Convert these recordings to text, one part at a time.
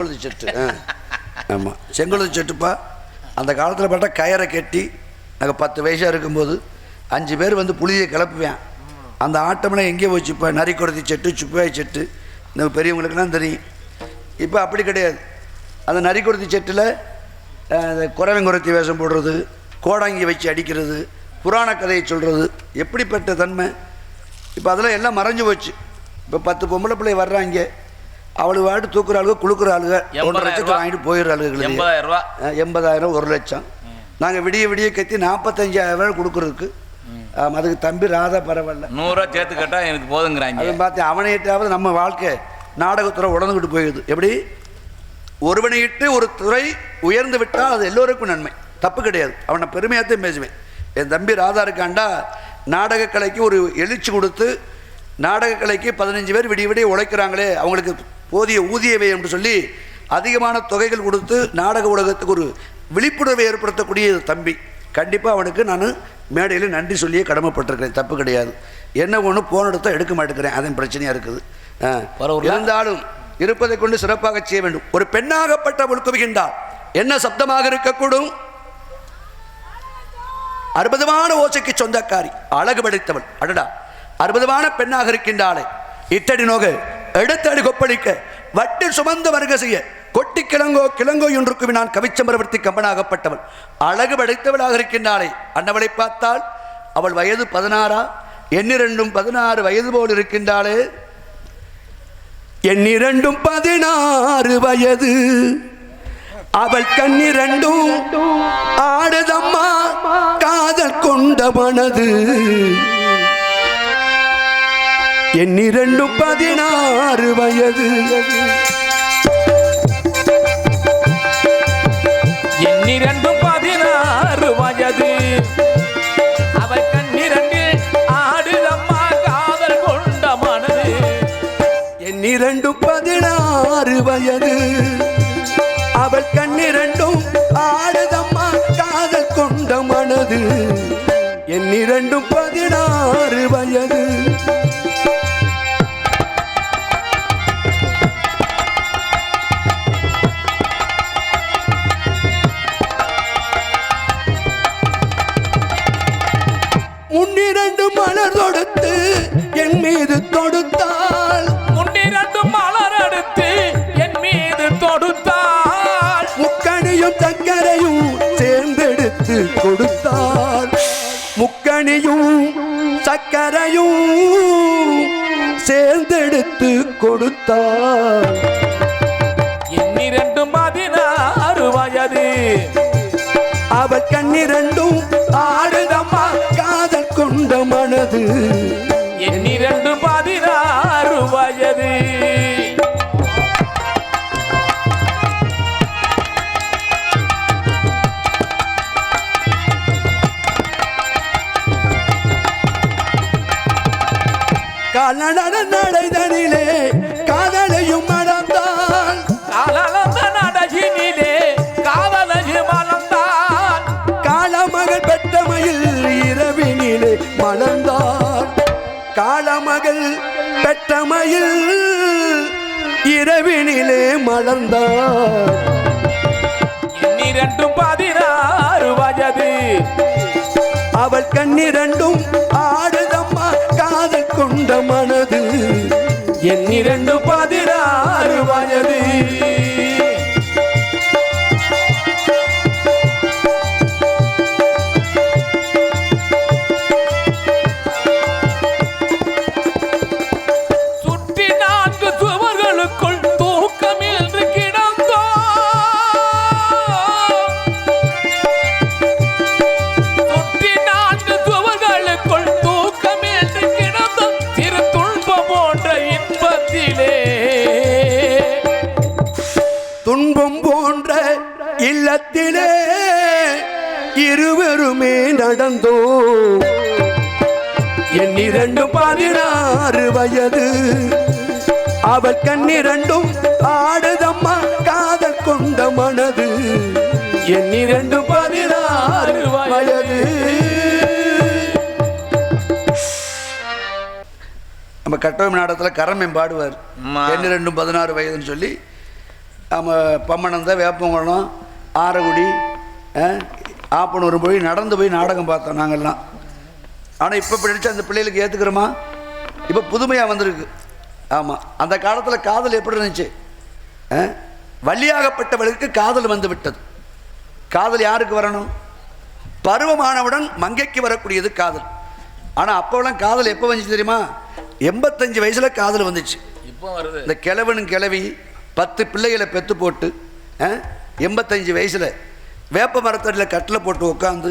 செங்குழுதி set. ஆமாம் செங்குழுதி செட்டுப்பா. அந்த காலத்தில் பார்த்தா கயரை கட்டி நாங்கள் பத்து வயசாக இருக்கும்போது அஞ்சு பேர் வந்து புளியை கிளப்புவேன். அந்த ஆட்டம்லாம் எங்கேயோ வச்சுப்பேன் இப்போ செட்டு சுப்பாய் செட்டு. இந்த பெரியவங்களுக்குலாம் தெரியும். இப்போ அப்படி கிடையாது. அந்த நரிக்குறத்தி செட்டில் குறவங்குறத்தி வேஷம் போடுறது கோடாங்கி வச்சு அடிக்கிறது புராண கதையை சொல்கிறது எப்படிப்பட்ட தன்மை? இப்போ அதெல்லாம் எல்லாம் மறைஞ்சு போச்சு. இப்போ பத்து பொம்பளை பிள்ளை வர்றாங்க. அவளுக்கு வாட்டு தூக்குற ஆளுக குளுக்குற ஆளுக ஒன்றரை எண்பதாயிரம் லட்சத்தை ரூபா. வாங்கிட்டு போயிடுற ஆளுகளுக்கு எண்பதாயிரம் ஒரு லட்சம். நாங்கள் விடிய விடிய கத்தி நாற்பத்தஞ்சாயிரம் ரூபாய் கொடுக்குறதுக்கு. ஆமாம், அதுக்கு தம்பி ராதா பரவாயில்ல. நூறுரூவா சேர்த்து கேட்டா எனக்கு போதுங்கிறாங்க. அதை பார்த்து அவனையிட்டாவது நம்ம வாழ்க்கை நாடகத்துறை உடந்துக்கிட்டு போயிடுது. எப்படி? ஒருவனை இட்டு ஒரு துறை உயர்ந்து விட்டால் அது எல்லோருக்கும் நன்மை. தப்பு கிடையாது. அவனை பெருமையாகத்தான் பேசுவேன். என் தம்பி ராதா இருக்காண்டா நாடகக் கலைக்கு ஒரு எழுச்சி கொடுத்து நாடகக் கலைக்கு பதினஞ்சு பேர் விடிய விடிய உழைக்கிறாங்களே அவங்களுக்கு போதிய ஊதியவை என்று சொல்லி அதிகமான தொகைகள் கொடுத்து நாடக உலகத்துக்கு ஒரு விழிப்புணர்வை ஏற்படுத்தக்கூடிய தம்பி. கண்டிப்பாக அவனுக்கு நான் மேடையில் நன்றி சொல்லியே கடமைப்பட்டிருக்கிறேன். தப்பு கிடையாது. என்ன ஒன்று போன் எடுத்தால் எடுக்க மாட்டேங்கிறேன். அதன் பிரச்சனையாக இருக்குது. பரவாயில்ல. இருந்தாலும் இருப்பதை கொண்டு சிறப்பாக செய்ய வேண்டும். ஒரு பெண்ணாகப்பட்டவள் குவிகின்றார் என்ன சப்தமாக இருக்கக்கூடும்? அற்புதமான ஓசைக்கு சொந்தக்காரி. அழகு படைத்தவள். அடடா. அற்புதமான பெண்ணாக இருக்கின்றாளே. இத்தடி நோக. எடுத்தடி கொப்பளிக்க வட்டு சுமந்த வருக செய்ய கொட்டி கிழங்கோ கிழங்கோ என்றுக்கு நான் கவிச்சமரவர்த்தி கம்பனாகப்பட்டவள். அழகு படைத்தவளாக இருக்கின்றாளே. அன்னவளை பார்த்தால் அவள் வயது பதினாறா? எண்ணிரண்டும் பதினாறு வயது போல் இருக்கின்றாளே. எண்ணிரண்டும் பதினாறு வயது. அவள் கண்ணிரண்டும் ஆடுதம்மா காதல் கொண்ட மனது. எண்ணிரண்டும் பதினாறு வயது. எண்ணிரண்டும் பதினாறு வயது. அவள் கண்ணிரண்டில் ஆடுதம்மா காதல் கொண்ட மனது. எண்ணிரண்டும் பதினாறு வயது. அவள் கண்ணிரண்டும் ஆடுதம்மா காதல் கொண்ட மனது. எண்ணிரண்டும் பதினாறு வயது. முக்கணியும் சக்கரையும் சேர்ந்தெடுத்து கொடுத்தாள் எண்ணிரண்டும் பதினாறு வயது. அவள் கண்ணிரண்டும் ஆடுதம்மா காதல் கொண்ட மனது. பெற்றமையில் இரவினிலே மலர்ந்தாள் எண்ணிரண்டும் பதினாறு வயது. அவள் கண்ணிரண்டும் ஆடுதம்மா காதல் கொண்ட மனது. எண்ணிரண்டு பதினாறு வயது. இருவருமே நடந்தோ எண்ணிரண்டும் பதினாறு வயது. அவள் கண்ணிரண்டும் ஆடுதம்மா காதல் கொண்ட மனது. எண்ணிரண்டும் பதினாறு வயது. நம்ம கட்டோம் நாடகத்தில் கரமேன் பாடுவார். எண்ணு ரெண்டும் பதினாறு வயதுன்னு சொல்லி நம்ம பம்மனந்த வேப்பங்குளம் ஆரக்குடி அஹ், ஆப்பனூர் போய் நடந்து போய் நாடகம் பார்த்தோம் நாங்கள்லாம். ஆனால் இப்போ படித்து அந்த பிள்ளைகளுக்கு ஏற்றுக்கிறோமா இப்போ புதுமையாக வந்திருக்கு. ஆமாம் அந்த காலத்தில் காதல் எப்படி இருந்துச்சு? அஹ்? வள்ளியாகப்பட்டவளுக்கு காதல் வந்து விட்டது. காதல் யாருக்கு வரணும்? பருவமானவுடன் மங்கைக்கு வரக்கூடியது காதல். ஆனால் அப்போலாம் காதல் எப்போ வந்துச்சு தெரியுமா? எண்பத்தஞ்சு வயசில் காதல் வந்துச்சு. இப்போ வருது. இந்த கிழவனும் கிழவி பத்து பிள்ளைகளை பெத்து போட்டு எண்பத்தஞ்சு வயசில் வேப்ப மரத்தடியில் கட்டில் போட்டு உட்காந்து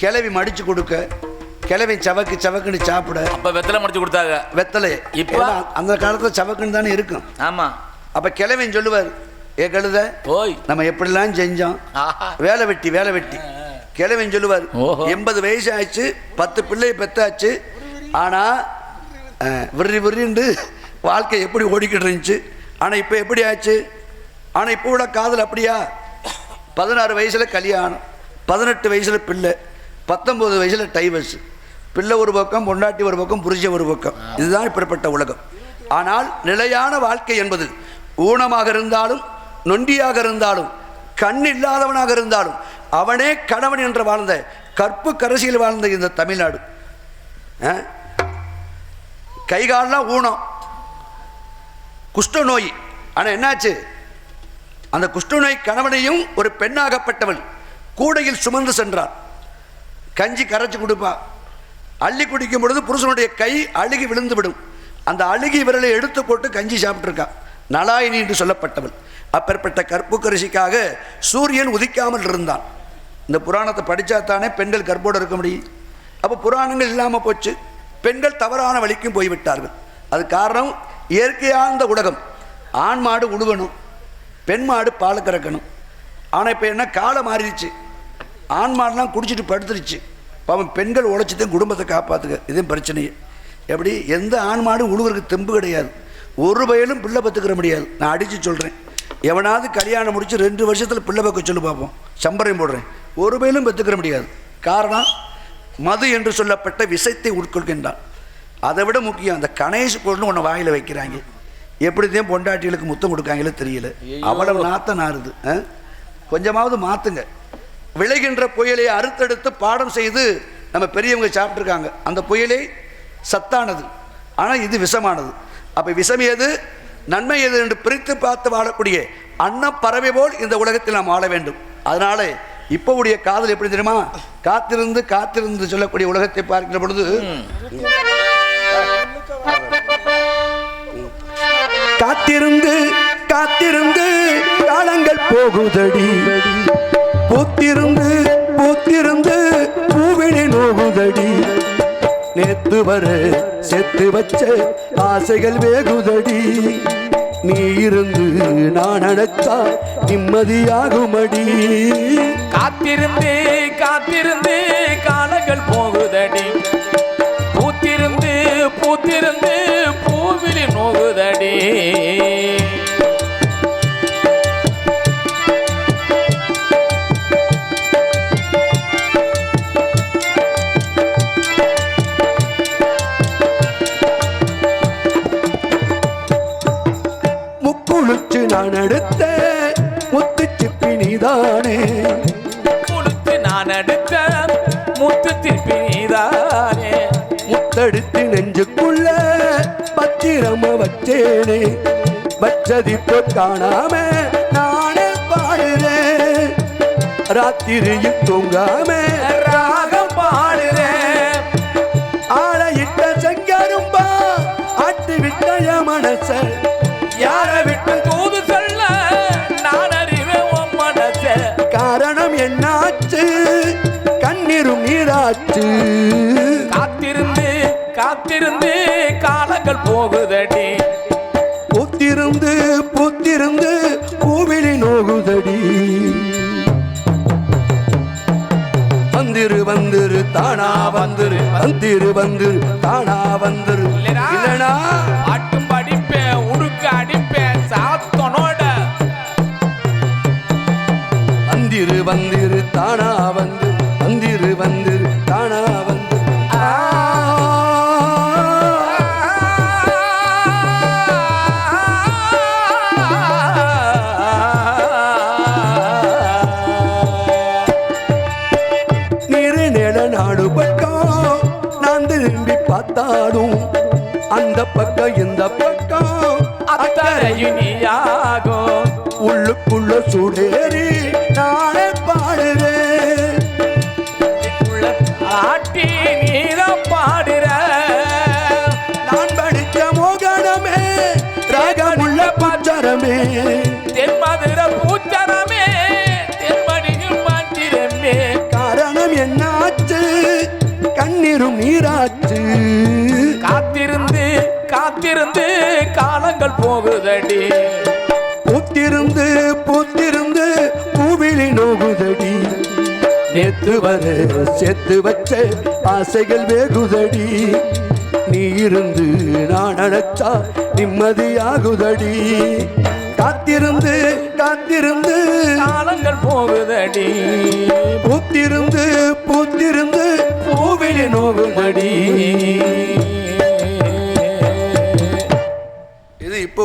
கிழவி மடித்து கொடுக்க கிழவி சவக்கு சவக்குன்னு சாப்பிட. அப்ப வெத்தலை முடிச்சு கொடுத்தாங்க. வெத்தலை. இப்ப? அந்த காலத்தில் சவக்குன்னு தானே இருக்கும். ஆமா. அப்போ கிழவன் சொல்லுவார் ஏ கழுத ஓய். நம்ம எப்படிலாம் செஞ்சோம். வேலை வெட்டி வேலை வெட்டி. கிழவன் சொல்லுவார். எண்பது வயசு ஆச்சு பத்து பிள்ளையை பெத்தாச்சு. ஆனால் விரி விரிண்டு வாழ்க்கை எப்படி ஓடிக்கிட்டு இருந்துச்சு? ஆனால் இப்போ எப்படி ஆச்சு? ஆனால் இப்போ கூட காதல் அப்படியா? பதினாறு வயசில் கல்யாணம் பதினெட்டு வயசில் பிள்ளை பத்தொம்போது வயசில் டைவர்ஸ் பிள்ளை ஒரு பக்கம் பொண்டாட்டி ஒரு பக்கம் புரிஞ்ச ஒரு பக்கம். இதுதான் இப்படிப்பட்ட உலகம். ஆனால் நிலையான வாழ்க்கை என்பது ஊனமாக இருந்தாலும் நொண்டியாக இருந்தாலும் கண் இல்லாதவனாக இருந்தாலும் அவனே கணவன் என்று வாழ்ந்த கற்பு கரசியில் வாழ்ந்த இந்த தமிழ்நாடு. ஆ? கை குஷ்ட ஊனம் ஆனால் என்னாச்சு? அந்த குஷ்டநோய் கணவனையும் ஒரு பெண்ணாகப்பட்டவள் கூடையில் சுமந்து சென்றார் கஞ்சி கரைச்சி கொடுப்பா. அள்ளி குடிக்கும் பொழுது புருஷனுடைய கை அழுகி விழுந்து விடும் அந்த அழுகி விரலை எடுத்து போட்டு கஞ்சி சாப்பிட்ருக்கா நலாயினி என்று சொல்லப்பட்டவள் அப்பேற்பட்ட கற்புக்கரிசிக்காக சூரியன் உதிக்காமல் இருந்தான். இந்த புராணத்தை படித்தா தானே பெண்கள் கற்போடு இருக்க முடியும். அப்போ புராணங்கள் இல்லாமல் போச்சு. பெண்கள் தவறான வழிக்கும் போய்விட்டார்கள். அது காரணம் இயற்கையான உலகம். ஆண் மாடு உழுகணும். பெண் மாடு பால் கறக்கணும். ஆனால் இப்போ என்ன காலம் மாறிடுச்சு. ஆண் மாடுலாம் குடிச்சிட்டு படுத்துருச்சு. பாவம் பெண்கள் உழைச்சி தான் குடும்பத்தை காப்பாற்றுக்க இதுவும் பிரச்சனையே. எப்படி? எந்த ஆண் மாடும் உழுவுறதுக்கு தெம்பு கிடையாது. ஒரு பயலும் பிள்ளை பத்துக்கிற முடியாது. நான் அடித்து சொல்கிறேன் எவனாவது கல்யாணம் முடித்து ரெண்டு வருஷத்தில் பிள்ளை பக்க சொல்லி பார்ப்போம் சம்பரையும் போடுறேன். ஒரு பயலும் பெற்றுக்கிற முடியாது. காரணம் மது என்று சொல்லப்பட்ட விஷத்தை உட்கொள்கின்றான். அதை விட முக்கியம் அந்த கணேஷ் பொருள்னு ஒன்று வாயில் வைக்கிறாங்க. எப்படி தான் பொண்டாட்டிகளுக்கு முத்தம் கொடுக்காங்களோ தெரியல. அவ்வளவு நாத்தம் நாறுது ஆ? கொஞ்சமாவது மாற்றுங்க விளைகின்ற புயலை அறுத்தெடுத்து பாடம் செய்து நம்ம பெரியவங்க சாப்பிட்ருக்காங்க அந்த புயலே சத்தானது. ஆனால் இது விஷமானது. அப்போ விஷம் எது? நன்மை எது என்று பிரித்து பார்த்து வாழக்கூடிய அன்னம் பறவை போல் இந்த உலகத்தில் நாம் வாழ வேண்டும். அதனால இப்போ உடைய காதல் எப்படி தெரியுமா? காத்திருந்து காத்திருந்து சொல்லக்கூடிய உலகத்தை பார்க்கிற பொழுது காத்திருந்து காத்திருந்து காலங்கள் போகுதடி. பூத்திருந்து பூத்திருந்து பூவிழி நோகுதடி. நேத்து வர செத்து வச்ச ஆசைகள் வேகுதடி. நீ இருந்து நான் அடைத்தா நிம்மதியாகுமடி. காத்திருந்து காத்திருந்து காலங்கள் போகுதடி சதிப்போ காணாம. நானே பாடுறேன். ராத்திரியில் தூங்காம. ராகம் பாடுறேன். ஆளையிட்ட செங்கரும்பா ஆட்டு விட்ட என் மனச. யார விட்டு தூது சொல்ல. நான் அறிவேன் உன் மனசை. காரணம் என்னாச்சு? கண்ணீரும் நீராச்சு. காத்திருந்து காத்திருந்து காலங்கள் போகுதடி. தானா வந்துரு. வந்திரு வந்துரு தானா வந்துரு. இல்லைனா? பாட்டும் படிப்பேன் உடுக்க அடிப்பேன் சாத்தனோட. வந்திரு வந்திரு தானா அந்த பக்கம் இந்த பக்கம். அத்தரையும் நீயாகும் உள்ளுக்குள்ள சுடேறி நானே பாடுறேன் ஆட்டி நீதான் பாடுற. நான் படித்த மோகனமே ராகமுள்ள பஞ்சரமே தென்மதுர பூச்சரமே தென்மணியும் மந்திரமே காரணம் என்னாச்சு? கண்ணீரும் நீராச்சு. நாட்கள் போகுதடி. பூத்திருந்து பூத்திருந்து பூவிலி நோகுதடி. நேத்து வர செத்து வச்ச ஆசைகள் வேகுதடி. நீ இருந்து நான் அழைச்சா நிம்மதியாகுதடி. காத்திருந்து காத்திருந்து காலங்கள் போகுதடி. பூத்திருந்து பூத்திருந்து பூவிலி நோகுதடி. இப்போ